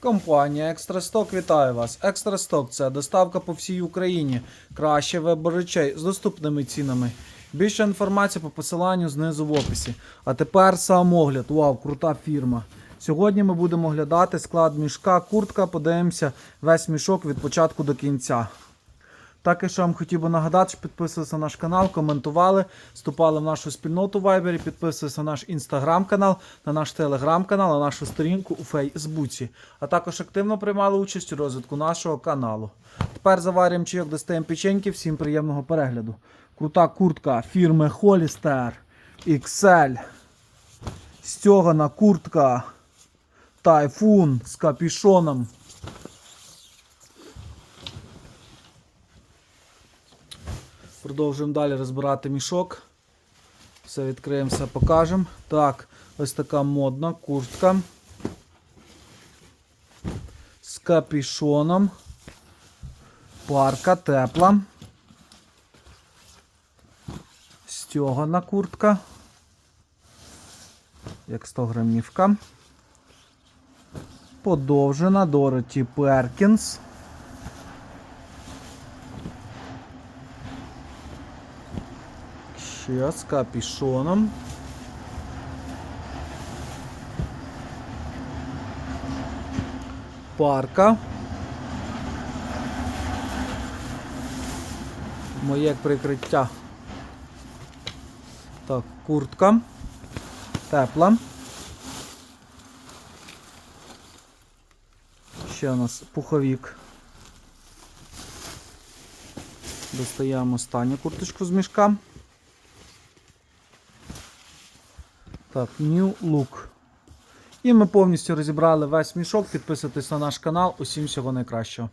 Компанія Екстрасток вітає вас. Екстрасток це доставка по всій Україні. Краще вибор речей з доступними цінами. Більше інформації по посиланню знизу в описі. А тепер самогляд. Вау, крута фірма. Сьогодні ми будемо оглядати склад мішка, куртка, подивимося весь мішок від початку до кінця. Також я вам хотів би нагадати, що підписувалися на наш канал, коментували, вступали в нашу спільноту в Вайбері, підписувалися на наш інстаграм-канал, на наш телеграм-канал, на нашу сторінку у Фейсбуці. А також активно приймали участь у розвитку нашого каналу. Тепер заварюємо чайок, достаємо печеньки. Всім приємного перегляду. Крута куртка фірми Hollister XL. Стьогана куртка Тайфун з капюшоном. Продовжуємо далі розбирати мішок. Все відкриємо, все покажемо. Так, ось така модна куртка. З капюшоном. Парка тепла. Стьогана куртка. Як 100 грамівка. Подовжена Дороті Перкінс. Ще з капюшоном. Парка. Моє прикриття. Так, куртка. Тепла. Ще у нас пуховік. Достаємо останню курточку з мішка. Так, New Look. І ми повністю розібрали весь мішок. Підписуйтесь на наш канал. Усім всього найкращого.